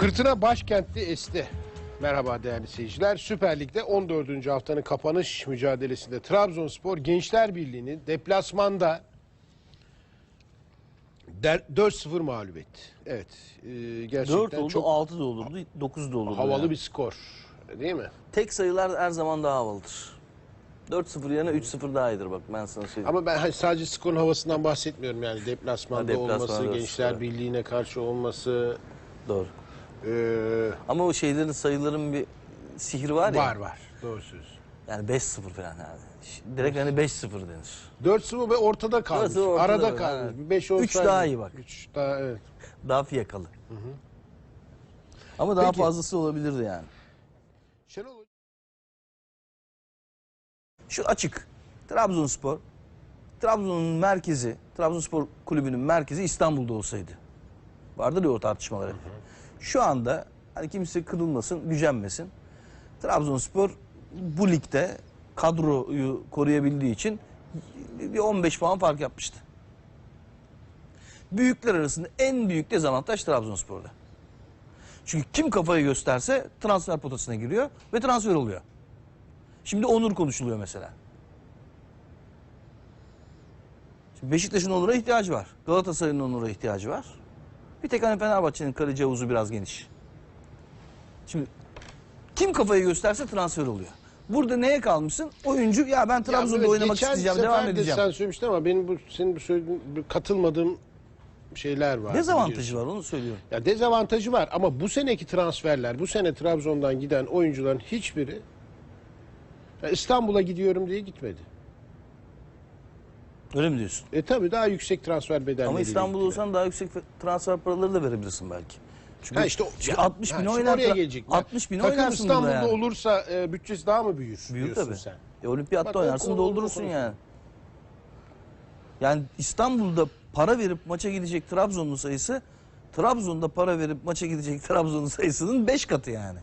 Fırtına başkentte esti. Merhaba değerli seyirciler. Süper Lig'de 14. haftanın kapanış mücadelesinde Trabzonspor Gençler Birliği'ni deplasmanda der- 4-0 mağlup etti. Evet, e, gerçekten 4 oldu, çok 6 da olurdu, 9 da olurdu. havalı yani. bir skor. Değil mi? Tek sayılar her zaman daha havalıdır. 4-0 yerine 3-0 daha iyidir bak ben sana söyleyeyim. Ama ben hani sadece skorun havasından bahsetmiyorum yani deplasmanda Ha, deplasmanda olması, olması, Gençler evet. Birliği'ne karşı olması Doğru. E, Ama o şeylerin sayıların bir sihri var ya. var var. Doğru söz. Yani 5-0 falan yani. Direkt hani 5-0 denir. 4-0 ve ortada kalmış. 4-0 ortada, Arada evet. kalmış. 5 Üç daha iyi bak. 3 daha evet. Daha fiyakalı. Ama daha Peki. fazlası olabilirdi yani. Şenol Şu açık. Trabzonspor. Trabzon'un merkezi, Trabzonspor kulübünün merkezi İstanbul'da olsaydı. Vardır ya o tartışmalar hep. Şu anda hani kimse kırılmasın, gücenmesin. Trabzonspor bu ligde kadroyu koruyabildiği için bir 15 puan fark yapmıştı. Büyükler arasında en büyük dezavantaj Trabzonspor'da. Çünkü kim kafayı gösterse transfer potasına giriyor ve transfer oluyor. Şimdi Onur konuşuluyor mesela. Şimdi Beşiktaş'ın Onur'a ihtiyacı var. Galatasaray'ın Onur'a ihtiyacı var. Bir tek hani Fenerbahçe'nin kaleci havuzu biraz geniş. Şimdi kim kafayı gösterse transfer oluyor. Burada neye kalmışsın? Oyuncu ya ben Trabzon'da evet, oynamak isteyeceğim, devam de edeceğim. sen söylemiştin ama benim bu senin bu söylediğin katılmadığım şeyler var. Dezavantajı biliyorsun. var onu söylüyorum. Ya dezavantajı var ama bu seneki transferler, bu sene Trabzon'dan giden oyuncuların hiçbiri ya İstanbul'a gidiyorum diye gitmedi. Öyle mi diyorsun? E tabi daha yüksek transfer bedelleriyle Ama gittiler. olsan daha yüksek transfer paraları da verebilirsin belki. Çünkü Ha işte o- Çünkü 60 bin Ha, oynar. oraya gelecek. 60 bin Takım oynarsın İstanbul'da yani. olursa e, bütçesi daha mı büyür diyorsun tabii. sen? E, olimpiyatta Bak, oynarsın konu- doldurursun konu- yani. Yani İstanbul'da para verip maça gidecek Trabzonlu sayısı Trabzon'da para verip maça gidecek Trabzonlu sayısının 5 katı yani.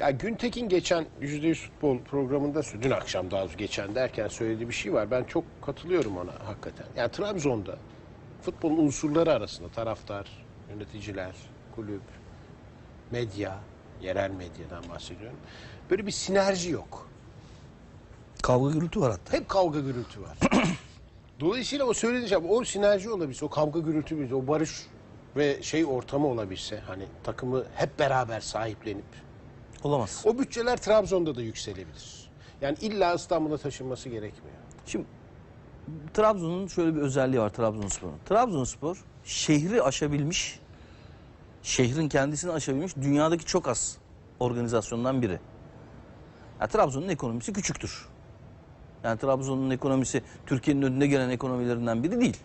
Ya Güntekin geçen %100 futbol programında dün akşam daha doğrusu geçen derken söylediği bir şey var. Ben çok katılıyorum ona hakikaten. Yani Trabzon'da futbolun unsurları arasında taraftar, yöneticiler, kulüp, medya, yerel medyadan bahsediyorum. Böyle bir sinerji yok. Kavga gürültü var hatta. Hep kavga gürültü var. Dolayısıyla o söylediği şey, o sinerji olabilse, o kavga gürültü olabilse, o barış ve şey ortamı olabilse, hani takımı hep beraber sahiplenip Olamaz. o bütçeler Trabzon'da da yükselebilir. Yani illa İstanbul'a taşınması gerekmiyor. Şimdi Trabzon'un şöyle bir özelliği var Trabzonspor'un. Trabzonspor şehri aşabilmiş, şehrin kendisini aşabilmiş dünyadaki çok az organizasyondan biri. Ya Trabzon'un ekonomisi küçüktür. Yani Trabzon'un ekonomisi Türkiye'nin önünde gelen ekonomilerinden biri değil.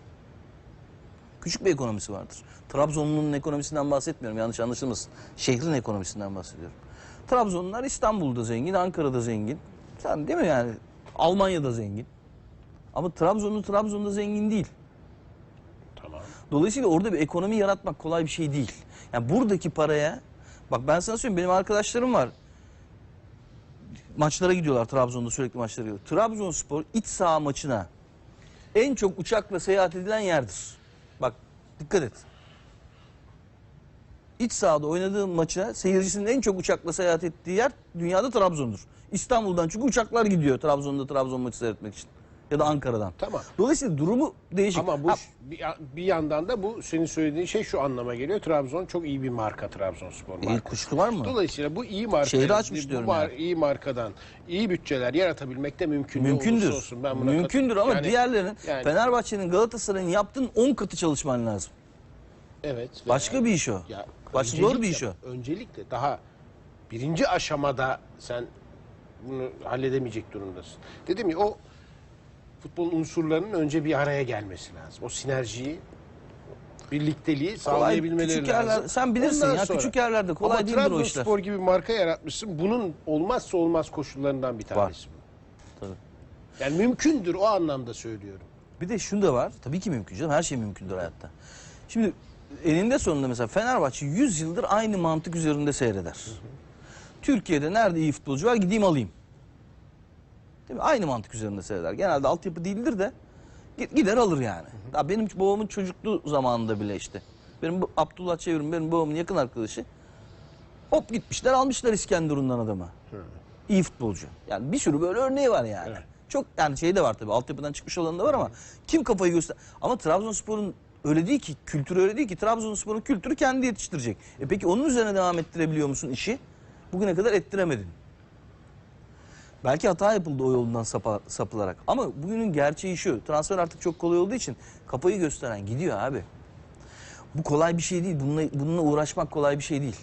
Küçük bir ekonomisi vardır. Trabzon'un ekonomisinden bahsetmiyorum yanlış anlaşılmasın. Şehrin ekonomisinden bahsediyorum. Trabzonlular İstanbul'da zengin, Ankara'da zengin. Sen değil mi yani? Almanya'da zengin. Ama Trabzonlu Trabzon'da zengin değil. Tamam. Dolayısıyla orada bir ekonomi yaratmak kolay bir şey değil. Yani buradaki paraya bak ben sana söyleyeyim benim arkadaşlarım var. Maçlara gidiyorlar Trabzon'da sürekli maçlara gidiyor. Trabzonspor iç saha maçına en çok uçakla seyahat edilen yerdir. Bak dikkat et. İç sahada oynadığı maça seyircisinin en çok uçakla seyahat ettiği yer dünyada Trabzon'dur. İstanbul'dan çünkü uçaklar gidiyor Trabzon'da Trabzon maçı seyretmek için. Ya da Ankara'dan. Tamam. Dolayısıyla durumu değişik. Ama bu Ha, bir, bir yandan da bu senin söylediğin şey şu anlama geliyor. Trabzon çok iyi bir marka Trabzonspor iyi marka. kuşku var mı? Dolayısıyla bu iyi marka Şehri açmış bu diyorum mar- yani. iyi markadan iyi bütçeler yaratabilmek de mümkün. Mümkündür. olsun. Ben buna Mümkündür ama Yani- diğerlerinin yani- Fenerbahçe'nin Galatasaray'ın yaptığın 10 katı çalışman lazım. Evet. Başka bir iş o. Ya, Başka zor bir iş o. Öncelikle daha birinci aşamada sen bunu halledemeyecek durumdasın. Dedim ya o futbolun unsurlarının önce bir araya gelmesi lazım. O sinerjiyi birlikteliği sağlayabilmeleri küçük lazım. yerler, sen bilirsin Ondan ya sonra- küçük yerlerde kolay Ama değildir o işler. Trabzonspor gibi marka yaratmışsın. Bunun olmazsa olmaz koşullarından bir tanesi bu. Tabii. Yani mümkündür o anlamda söylüyorum. Bir de şunu da var. Tabii ki mümkün canım. Her şey mümkündür hayatta. Şimdi eninde sonunda mesela Fenerbahçe 100 yıldır aynı mantık üzerinde seyreder. Türkiye'de nerede iyi futbolcu var gideyim alayım. Değil mi? Aynı mantık üzerinde seyreder. Genelde altyapı değildir de gi- gider alır yani. Daha benim babamın çocukluğu zamanında bile işte. Benim Abdullah Çevir'in benim babamın yakın arkadaşı Hop gitmişler almışlar İskenderun'dan adamı. İyi futbolcu. Yani bir sürü böyle örneği var yani. Evet. Çok yani şey de var tabii altyapıdan çıkmış olan da var ama kim kafayı göster... Ama Trabzonspor'un öyle değil ki, kültürü öyle değil ki. Trabzonspor'un kültürü kendi yetiştirecek. E peki onun üzerine devam ettirebiliyor musun işi? Bugüne kadar ettiremedin. Belki hata yapıldı o yolundan sapa- sapılarak. Ama bugünün gerçeği şu. Transfer artık çok kolay olduğu için kafayı gösteren gidiyor abi. Bu kolay bir şey değil. Bununla, bununla uğraşmak kolay bir şey değil.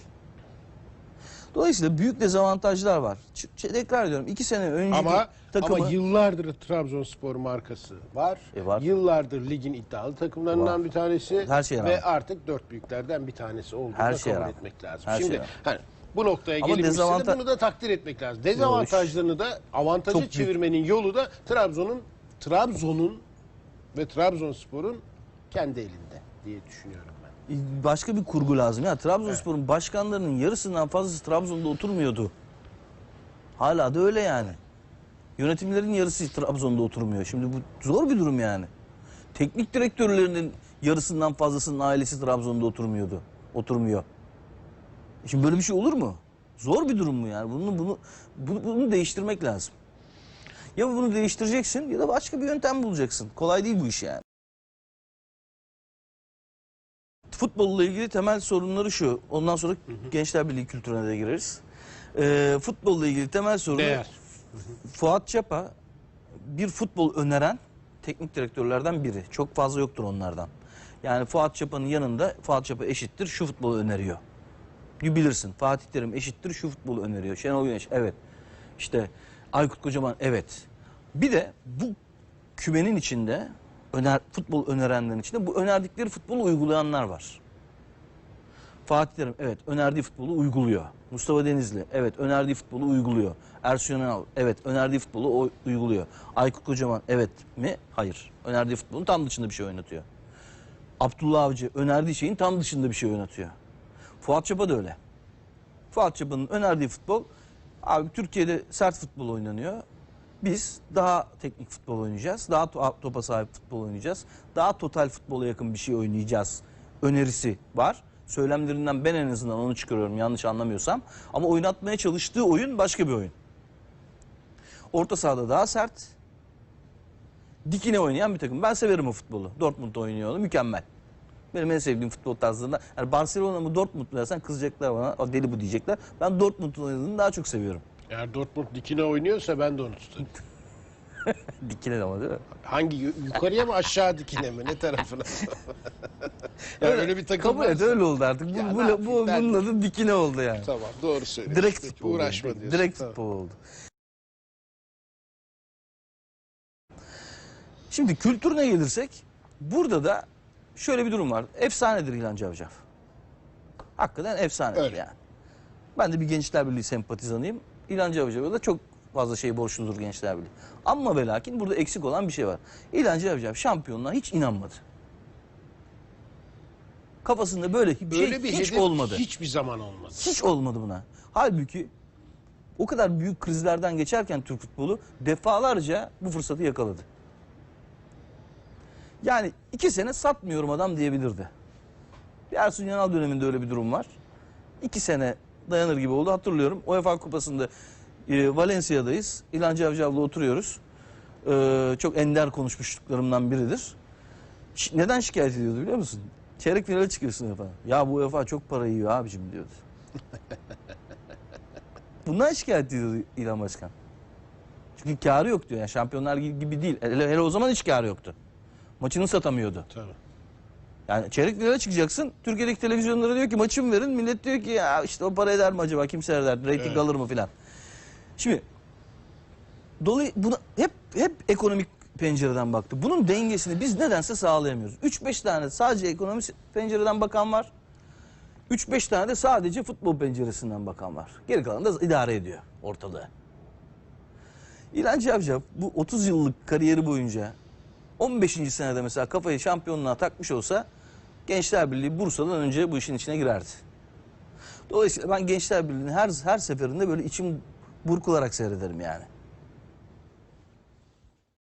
Dolayısıyla büyük dezavantajlar var. Ç- tekrar ediyorum. iki sene önceki Ama takımı... ama yıllardır Trabzonspor markası var. E var. Yıllardır ligin iddialı takımlarından Var. bir tanesi Her şeye ve rağmen. artık dört büyüklerden bir tanesi olduğunu Her da şeye kabul rağmen. etmek lazım. Her Şimdi şeye rağmen. hani bu noktaya Ama gelinmişse de bunu da takdir etmek lazım. Dezavantajlarını da avantaja Çok büyük. çevirmenin yolu da Trabzon'un Trabzon'un ve Trabzonspor'un kendi elinde diye düşünüyorum. Başka bir kurgu lazım. Ya Trabzonspor'un başkanlarının yarısından fazlası Trabzon'da oturmuyordu. Hala da öyle yani. Yönetimlerin yarısı Trabzon'da oturmuyor. Şimdi bu zor bir durum yani. Teknik direktörlerinin yarısından fazlasının ailesi Trabzon'da oturmuyordu. Oturmuyor. E Şimdi böyle bir şey olur mu? Zor bir durum mu yani? Bunu bunu bunu, bunu değiştirmek lazım. Ya bunu değiştireceksin ya da başka bir yöntem bulacaksın. Kolay değil bu iş yani. Futbolla ilgili temel sorunları şu. Ondan sonra Gençler Birliği kültürüne de gireriz. Ee, futbolla ilgili temel sorunu Değer. Fuat Çapa bir futbol öneren teknik direktörlerden biri. Çok fazla yoktur onlardan. Yani Fuat Çapa'nın yanında Fuat Çapa eşittir şu futbolu öneriyor. Bilirsin Fatih Terim eşittir şu futbolu öneriyor. Şenol Güneş evet. İşte Aykut Kocaman evet. Bir de bu kümenin içinde öner, futbol önerenlerin içinde bu önerdikleri futbolu uygulayanlar var. Fatih Terim evet önerdiği futbolu uyguluyor. Mustafa Denizli evet önerdiği futbolu uyguluyor. Ersun Yanal evet önerdiği futbolu uyguluyor. Aykut Kocaman evet mi? Hayır. Önerdiği futbolun tam dışında bir şey oynatıyor. Abdullah Avcı önerdiği şeyin tam dışında bir şey oynatıyor. Fuat Çapa da öyle. Fuat Çapa'nın önerdiği futbol abi Türkiye'de sert futbol oynanıyor. Biz daha teknik futbol oynayacağız. Daha to- topa sahip futbol oynayacağız. Daha total futbola yakın bir şey oynayacağız. Önerisi var. Söylemlerinden ben en azından onu çıkarıyorum yanlış anlamıyorsam. Ama oynatmaya çalıştığı oyun başka bir oyun. Orta sahada daha sert. Dikine oynayan bir takım. Ben severim o futbolu. Dortmund oynuyor mükemmel. Benim en sevdiğim futbol tarzlarından. Yani Barcelona mı Dortmund mu dersen kızacaklar bana. O deli bu diyecekler. Ben Dortmund'un oynadığını daha çok seviyorum. Eğer Dortmund dikine oynuyorsa ben de onu tutarım. Dikine ama değil mi? Hangi yu- yukarıya mı aşağı dikine mi ne tarafına? ya öyle bir takım Kabul et öyle oldu artık. Bu, Ya bu, bu, ben bunun de. adı dikine oldu yani. Tamam doğru söylüyorsun. Direkt futbol. Uğraşma diyorsun. Direkt Tamam. futbol oldu. Şimdi kültürüne gelirsek burada da şöyle bir durum var. Efsanedir İlhan Cavcav. Hakikaten efsanedir Öyle. yani. Ben de bir Gençler Birliği sempatizanıyım. İlhan Cavcav'a da çok fazla şey borçludur Gençler Birliği. Ama ve lakin burada eksik olan bir şey var. İlhan Cavcav şampiyonluğa hiç inanmadı. Kafasında böyle bir şey Öyle bir hiç hedef olmadı. hiçbir zaman olmadı. Hiç olmadı buna. Halbuki o kadar büyük krizlerden geçerken Türk futbolu defalarca bu fırsatı yakaladı. Yani iki sene satmıyorum adam diyebilirdi. Bir Ersun Yanal döneminde öyle bir durum var. İki sene dayanır gibi oldu. Hatırlıyorum UEFA Kupası'nda e, Valencia'dayız. İlhan Cavcav'la oturuyoruz. E, çok ender konuşmuşluklarımdan biridir. Ş- neden şikayet ediyordu biliyor musun? Çeyrek finale çıkıyorsun UEFA. Ya bu UEFA çok para yiyor abicim diyordu. Bundan şikayet ediyordu İlhan Başkan. Çünkü karı yok diyor. Yani şampiyonlar gibi değil. Hele, hele o zaman hiç karı yoktu. Maçını satamıyordu. Tabii. Yani çeyrek finale çıkacaksın. Türkiye'deki televizyonlara diyor ki maçımı verin. Millet diyor ki ya işte o para eder mi acaba? Kim seyreder? Rating Evet. alır mı filan. Şimdi dolayı buna hep hep ekonomik pencereden baktı. Bunun dengesini biz nedense sağlayamıyoruz. 3-5 tane sadece ekonomik pencereden bakan var. 3-5 tane de sadece futbol penceresinden bakan var. Geri kalan da idare ediyor ortalığı. İlhan Cavcav bu 30 yıllık kariyeri boyunca 15. senede mesela kafayı şampiyonluğa takmış olsa Gençler Birliği Bursa'dan önce bu işin içine girerdi. Dolayısıyla ben Gençler Birliği'ni her her seferinde böyle içim burkularak seyrederim yani.